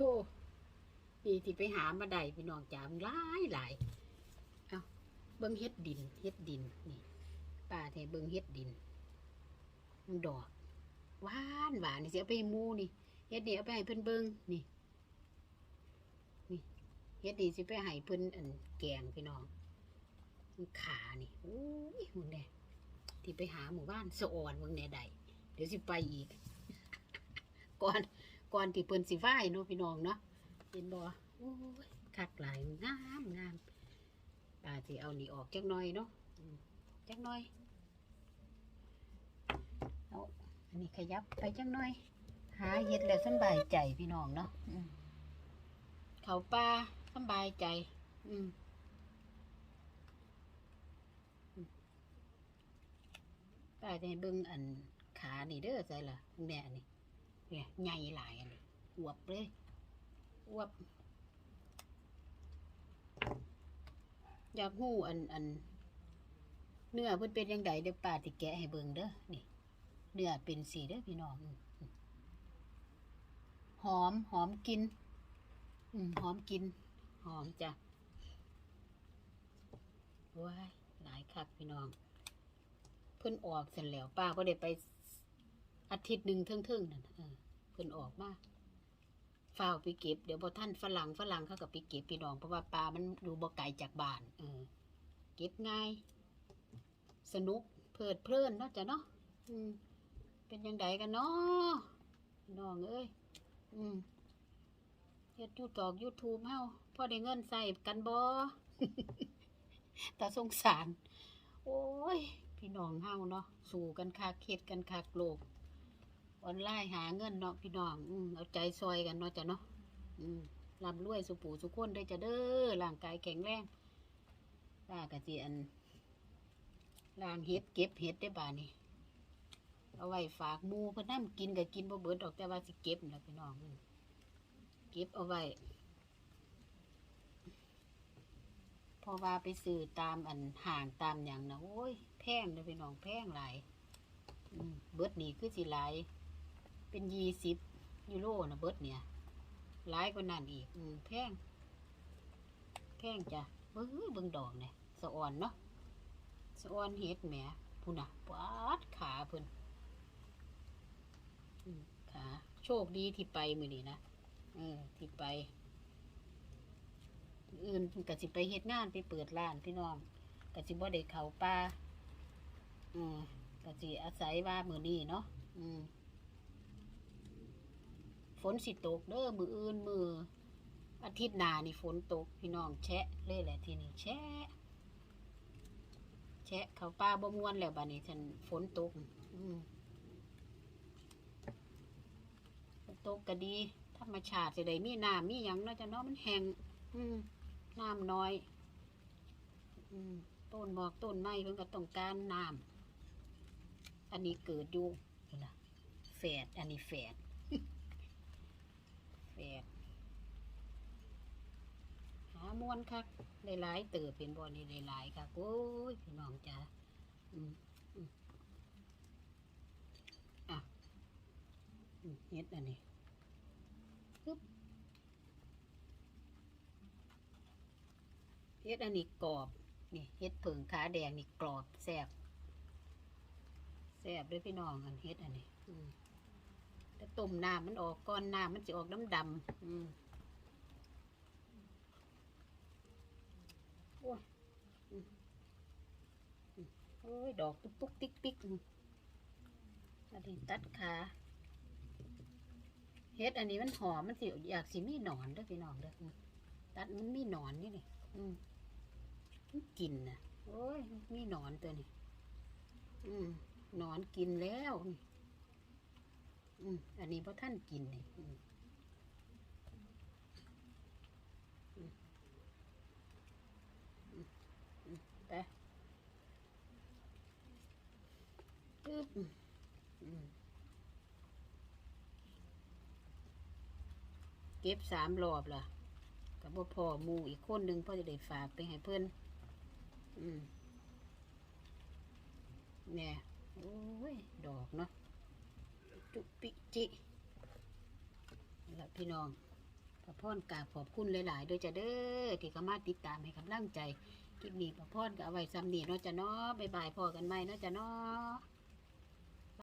โชว์นี่ที่ไปหามาได้พี่น้องจ๋ามันหลายหลายเอาเบิ่งเฮ็ดดินเฮ็ดดินนี่ป้าเทเบิ่งเฮ็ดดินมันดอกหวานหวานนี่เสิเอาไปมูนี่เฮ็ดนี่เอาไปให้เพิ่นเบิ่งนี่นี่เฮ็ดนี่สิไปให้เพิ่นอันแกงพี่น้องมันขานี่โอ้ยมึงแน่ที่ไปหาหมู่บ้านสะอ่อนมึงแน่ใดเดี๋ยวสิไปอีก ก่อน ก่อนที่เพิ่นสิไหว้เนาะพี่น้องเนาะเห็นบ่โอ้ยคักหลายงามงามป้าสิเอานี่ออกจักหน่อยเนาะจักหน่อยเอาอันนี้ขยับไปจักหน่อย หาเฮ็ดแล้วสบายใจพี่น้องเนาะเขาป่าสบายใจ อืมป้าจะให้เบิ่งอันขานี่เด้อใจล่ะแม่นี่ เนี่ยใหญ่หลายอันนี้อวบเลยอวบอยากหู้อันอัน เนื้อเพิ่นเป็นยังไงเดี๋ยวป้าติแกะให้เบิ่งเด้อนี่ เนื้อเป็นสีเด้อพี่น้องหอมหอมกิน อืมหอมกิน หอมจ้ะว้ายหลายคักพี่น้อง เพิ่นออกเสร็จแล้วป้าก็ได้ไปอาทิตย์หนึ่งเทิงๆนั่นน่ะเออ พิ่นออกมาฝ้าวไปเก็บ เดี๋ยวพอท่านฝรั่งฝรั่งเขาก็ไปเก็บพี่น้องเพราะว่าปลามันอยู่บ่ไกลจากบ้านเออเก็บง่าย สนุกเพลิดเพลินเนาะจ้ะเนาะอืม เป็นยังไงกันเนาะน้องเอ้ยอืมเฮ็ดยูตอกยูทูบเฮาพ่อได้เงินใส่กันบ่แต่สงสาร โอ้ย พี่น้องเฮาเนาะ สู้กันคักเฮ็ดกันคักโลก ออนไลน์หาเงินเนาะพี่น้องอืมเอาใจซอยกันเนาะจ้ะเนาะอืมร่ำรวยสุปูสุขคนได้จะเด้อร่างกายแข็งแรงป้ากระเจีอันล้างเฮ็ดเก็บเฮ็ดได้บ่านี่เอาไว้ฝากมูเพิ่อนนำกินก็กินบ่เบิดดอกแต่ว่าสิเก็บนั่นล่ะพี่น้องเก็บเอาไว้พอว่าไปซื้อตามอันห่างตามหยังนะโอ้ยแพงเลยพี่น้องแพงหลายเบิดนี่คือสิหลาย เป็นยี่สิบยูโรนะเบิร์ดเนี่ยหลายกว่านั้นอีกอืมแพงแพงจ้ะเฮ้ยเบิ่งดอกเนี่ยสะอ่อนเนาะสะอ่อนเฮ็ดแหมพุ่นน่ะปาดขาเพิ่นขาโชคดีที่ไปมือนี้นะเออที่ไป อื่นก็สิไปเฮ็ดงานไปเปิดร้านพี่น้องก็สิบ่ได้เขาป่าอืมก็สิอาศัยว่ามือนี้เนาะอืม ฝนสิตกเด้อมืออื่นมืออาทิตย์หน้านี่ฝนตกพี่น้องแชะเลยแหละทีนี้แชะ แชะเขาป้าบ่มวนแล้วบัดนี้ฉันฝนตกฝนตกก็ดีธรรมชาติสิได้มีน้ำมีหยังเนาะจ้ะเนาะมันแห้งอืมน้ำน้อย อืมต้นหมอกต้นไม้เพิ่นก็ต้องการน้ำอันนี้เกิดอยู่นี่ล่ะแฝดอันนี้แฝด แฝดหามวนคักได้หลายเติบเป็นบ่อนี่ได้หลายคักโอ้ยพี่น้องจ้าอืมอืมอะเฮ็ดอันนี้ปึ๊บเฮ็ดอันนี้กรอบนี่เฮ็ดเผิงขาแดงนี่กรอบแซ่บแซ่บด้วยพี่น้องกันเฮ็ดอันนี้ อืม แต่ต้มน้ำมันออกก้อนน้ำมันจะออกดำดำอืมโอ้ยโอ้ย ดอกตุ๊กตุ๊กติ๊กติ๊กอันนี้ตัดขาเฮ็ดอันนี้มันหอมมันสิอยากสิมีหนอนเด้อพี่น้องเด้อตัดมันมีหนอนนี่นี่อืมมันกินนะโอ้ยมีหนอนตัวนี้ อืมหนอนกินแล้วนี่ อืมอันนี้พระท่านกินนี่อืมอืมอืมไปอืมอืมเก็บสามรอบล่ะกับพ่อพ่อหมูอีกคนหนึ่งพ่อจะได้ฝากไปให้เพื่อนอืมเนี่ยโอ้ย ดอกเนาะ จุปิจินี่ละพี่น้องพระพรกาขอบคุณหลายๆโดวยจะเด้อที่เข้ามาติดตามให้กำลังใจคลิปนี้พระพรก็เอาไว้ซ้ำนี่เนาะจะเนาะบายบายพอกันไหม่เนาะจะเนาะ